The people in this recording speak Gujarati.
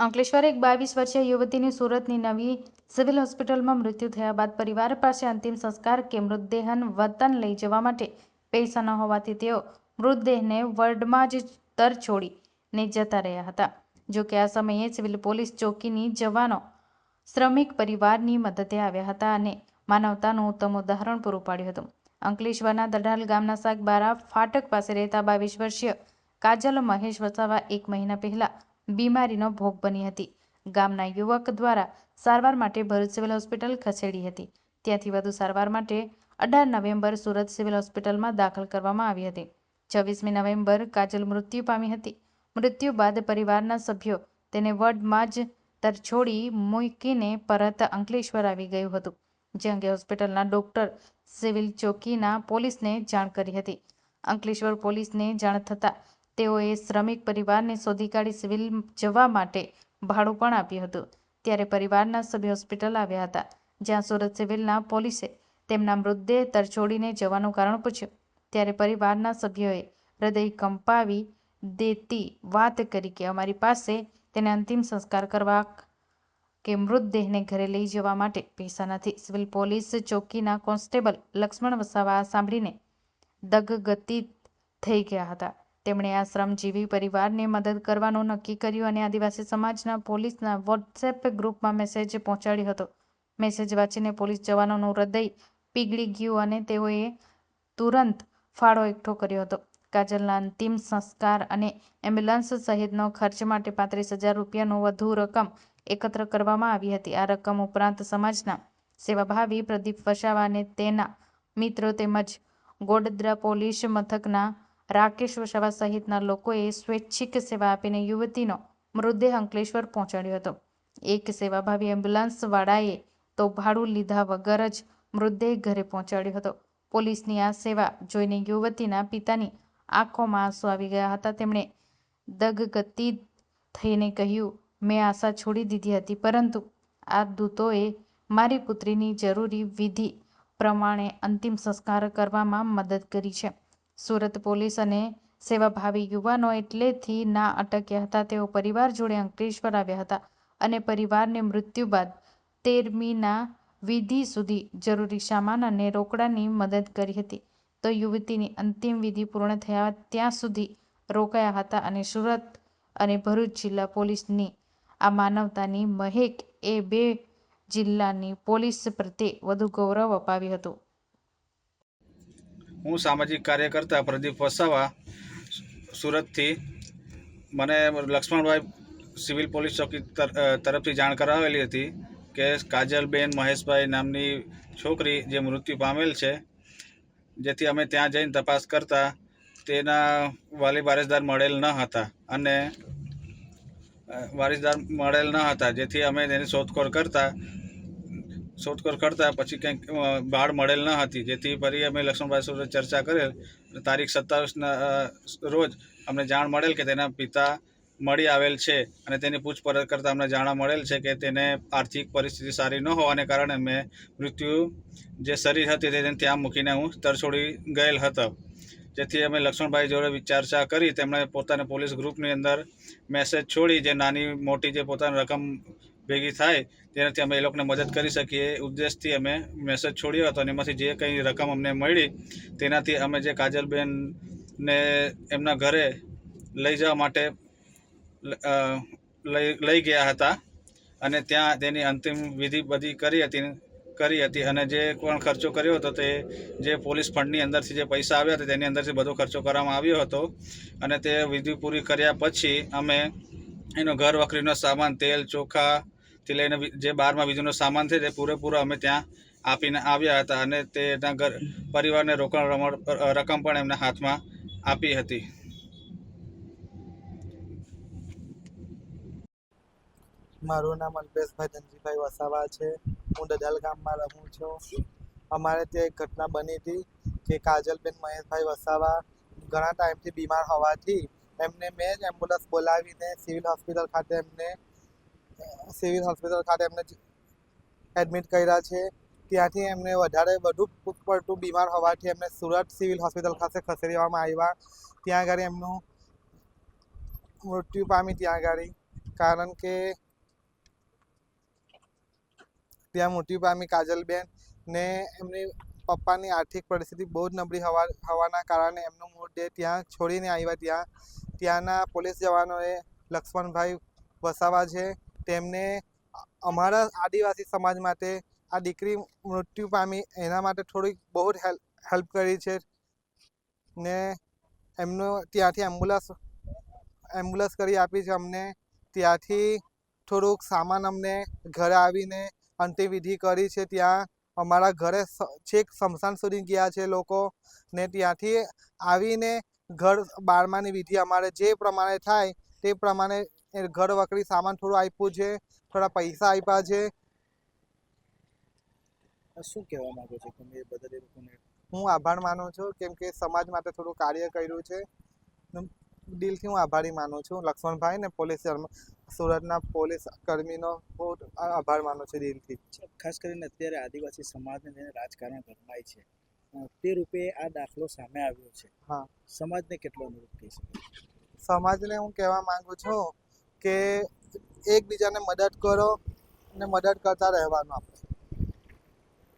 અંકલેશ્વર એક બાવીસ વર્ષીય યુવતીની સુરતની નવી સિવિલ હોસ્પિટલમાં મૃત્યુ થયા બાદ પરિવાર પાસે અંતિમ સંસ્કાર કે મૃતદેહન વતન લઈ જવા માટે પૈસા ન હોવાથી તેઓ મૃતદેહને વર્ડમાં જ તરછોડીને જતા રહ્યા હતા. જોકે આ સમયે સિવિલ પોલીસ ચોકીની જવાનો શ્રમિક પરિવારની મદદે આવ્યા હતા અને માનવતાનું ઉત્તમ ઉદાહરણ પૂરું પાડ્યું હતું. અંકલેશ્વરના દઢાલ ગામના સાગબારા ફાટક પાસે રહેતા બાવીસ વર્ષીય કાજલ મહેશ વસાવા એક મહિના પહેલા બીમારીનો ભોગ બની હતી. ગામના યુવક દ્વારા સારવાર માટે ભરૂચ સિવિલ હોસ્પિટલ ખસેડી હતી. ત્યાંથી વધુ સારવાર માટે અઢાર નવેમ્બર સુરત સિવિલ હોસ્પિટલમાં દાખલ કરવામાં આવી હતી. છવ્વીસમી નવેમ્બર કાજલ મૃત્યુ પામી હતી. મૃત્યુ બાદ પરિવારના સભ્યો તેને વોર્ડમાં જ તરછોડી મૂકીને પરત અંકલેશ્વર આવી ગયું હતું, જે અંગે હોસ્પિટલના ડોક્ટર સિવિલ ચોકીના પોલીસને જાણ કરી હતી. અંકલેશ્વર પોલીસને જાણ થતાં તેઓએ શ્રમિક પરિવારને શોધી કાઢી સિવિલ જવા માટે ભાડું પણ આપ્યું હતું. ત્યારે પરિવારના સભ્યો હોસ્પિટલ આવ્યા હતા, જ્યાં સુરત સિવિલના પોલીસે તેમના મૃતદેહ તરછોડીને જવાનું કારણ પૂછ્યું. ત્યારે પરિવારના સભ્યોએ હૃદય કંપાવી દેતી વાત કરી કે અમારી પાસે તેને અંતિમ સંસ્કાર કરવા કે મૃતદેહને ઘરે લઈ જવા માટે પૈસા નથી. સિવિલ પોલીસ ચોકીના કોન્સ્ટેબલ લક્ષ્મણ વસાવા સાંભળીને દગગતિત થઈ ગયા હતા. તેમણે આ શ્રમજીવી પરિવારને મદદ કરવાનું નક્કી કર્યું અને આદિવાસી સમાજના પોલીસના વોટ્સએપ ગ્રુપમાં મેસેજ પહોંચાડ્યો હતો. મેસેજ વાંચીને પોલીસ જવાનોનું હૃદય પીગળી ગયું અને તેઓએ તુરંત ફાળો એકઠો કર્યો હતો. કાજલના અંતિમ સંસ્કાર અને એમ્બ્યુલન્સ સહિતનો ખર્ચ માટે પાંત્રીસ હજાર રૂપિયાનું વધુ રકમ એકત્ર કરવામાં આવી હતી. આ રકમ ઉપરાંત સમાજના સેવાભાવી પ્રદીપ વસાવા અને તેના મિત્રો તેમજ ગોડદ્રા પોલીસ મથકના રાકેશ વસાવા સહિતના લોકોએ સ્વૈચ્છિક સેવા આપીને યુવતીનો મૃતદેહ અંકલેશ્વર પહોંચાડ્યો હતો. એક સેવાભાવી એમ્બ્યુલન્સવાળાએ તો ભાડું લીધા વગર જ મૃતદેહ ઘરે પહોંચાડ્યો હતો. પોલીસની આ સેવા જોઈને યુવતીના પિતાની આંખોમાં આંસુ આવી ગયા હતા. તેમણે દગગતિ થઈને કહ્યું, મેં આશા છોડી દીધી હતી, પરંતુ આ દૂતોએ મારી પુત્રીની જરૂરી વિધિ પ્રમાણે અંતિમ સંસ્કાર કરવામાં મદદ કરી છે. સુરત પોલીસ અને સેવાભાવી યુવાનો એટલેથી ના અટક્યા હતા. તેઓ પરિવાર જોડે અંકલેશ્વર આવ્યા હતા અને પરિવારને મૃત્યુ બાદ તેરમીના વિધિ સુધી જરૂરી સામાન અને રોકડાની મદદ કરી હતી. તો યુવતીની અંતિમ વિધિ પૂર્ણ થયા ત્યાં સુધી રોકાયા હતા અને સુરત અને ભરૂચ જિલ્લા પોલીસની આ માનવતાની મહેક એ બે જિલ્લાની પોલીસ પ્રત્યે વધુ ગૌરવ અપાવ્યું હતું. હું સામાજિક કાર્યકર્તા પ્રદીપ વસાવા, સુરતથી. મને લક્ષ્મણભાઈ સિવિલ પોલીસ ચોકી તર- તરફથી જાણ કરાવેલી હતી કે કાજલબેન મહેશભાઈ નામની છોકરી જે મૃત્યુ પામેલ છે, જેથી અમે ત્યાં જઈને તપાસ કરતા તેના વાલી વારસદાર મળેલ ન હતા અને વારસદાર મળેલ ન હતા, જેથી અમે તેની શોધખોળ કરતા શોધખોળ કરતા પછી કંઈક બાળ મળેલ ન હતી. જેથી ફરી અમે લક્ષ્મણભાઈ સાથે ચર્ચા કરેલ. તારીખ સત્તાવીસના રોજ અમને જાણ મળેલ કે તેના પિતા મળી આવેલ છે. અને તેની પૂછપરછ કરતાં અમને જાણવા મળેલ છે કે તેને આર્થિક પરિસ્થિતિ સારી ન હોવાને કારણે મેં મૃત્યુ જે શરીર હતી તેને ત્યાં મૂકીને હું તરછોડી ગયેલ હતો. જેથી અમે લક્ષ્મણભાઈ જોડે ચર્ચા કરી તેમણે પોતાના પોલીસ ગ્રુપની અંદર મેસેજ છોડી જે નાની મોટી જે પોતાની રકમ ભેગી થાય, તેનાથી અમે એ લોકોને મદદ કરી શકીએ. ઉદ્દેશથી અમે મેસેજ છોડ્યો હતો અને એમાંથી જે કંઈ રકમ અમને મળી, તેનાથી અમે જે કાજલબેનને એમના ઘરે લઈ જવા માટે લઈ લઈ ગયા હતા. અને ત્યાં તેની અંતિમ વિધિ બધી કરી હતી કરી હતી. અને જે પણ ખર્ચો કર્યો હતો તે, જે પોલીસ ફંડની અંદરથી જે પૈસા આવ્યા હતા, તેની અંદરથી બધો ખર્ચો કરવામાં આવ્યો હતો. અને તે વિધિ પૂરી કર્યા પછી અમે એનો ઘર વખરીનો સામાન, તેલ ચોખાથી લઈને જે બારમાં બીજુનો સામાન છે તે પૂરેપૂરો અમે ત્યાં આપીને આવ્યા હતા અને તેના ઘર પરિવારને રોકડ રકમ પણ એમના હાથમાં આપી હતી. મારું નામ અલ્પેશભાઈ ધનજીભાઈ વસાવા છે. હું દદાલ ગામમાં રહું છું. અમારે ત્યાં એક ઘટના બની હતી કે કાજલબેન મહેશભાઈ વસાવા ઘણા ટાઈમથી બીમાર હોવાથી એમને મેં જ એમ્બ્યુલન્સ બોલાવીને સિવિલ હોસ્પિટલ ખાતે એમને સિવિલ હોસ્પિટલ ખાતે એમને એડમિટ કર્યા છે. ત્યાંથી એમને વધારે વધુ પડતું બીમાર હોવાથી એમને સુરત સિવિલ હોસ્પિટલ ખાતે ખસેડવામાં આવ્યા. ત્યાં આગળ એમનું મૃત્યુ પામી ત્યાં આગળ. કારણ કે ત્યાં મૃત્યુ પામી કાજલબેન ને એમની પપ્પાની આર્થિક પરિસ્થિતિ બહુ જ નબળી હોવા, હોવાના કારણે એમનો મૃતદેહ ત્યાં છોડીને આવ્યા ત્યાં. ત્યાંના પોલીસ જવાનોએ લક્ષ્મણભાઈ વસાવા છે. તેમને અમારા આદિવાસી સમાજ માટે આ દીકરી મૃત્યુ પામી એના માટે થોડીક બહુ જ હેલ્પ કરી છે ને એમનો ત્યાંથી એમ્બ્યુલન્સ એમ્બ્યુલન્સ કરી આપી છે અમને. ત્યાંથી થોડુંક સામાન અમને ઘરે આવીને અંતિમવિધિ કરી છે. ત્યાં અમારા ઘરે છેક સ્મશાન સુધી ગયા છે લોકો ને ત્યાંથી આવીને ઘર બારમાની વિધિ અમારે જે પ્રમાણે થાય તે પ્રમાણે ઘર વકરી સામાન થોડું આપ્યું છે થોડા પૈસા આપ્યા છે. શું કહેવા માંગો છો તમે બદલ એ લોકોને? હું આભાર માનું છું કેમ કે સમાજ માટે થોડું કાર્ય કર્યું છે. દિલથી હું આભારી માનું છું. લક્ષ્મણભાઈ ને પોલીસ સુરતના પોલીસ કર્મીનો બહુ આભાર માનું છું દિલથી. ખાસ કરીને અત્યારે આદિવાસી સમાજને લઈને રાજકારણ ગરમાય છે. તે રૂપે આ દાખલો સામે આવ્યો છે. હા. સમાજને કેટલો અનુરૂપ કહી શકાય? સમાજને હું કહેવા માંગુ છું કે એકબીજાને મદદ કરો અને મદદ કરતા રહેવાનું આપણે.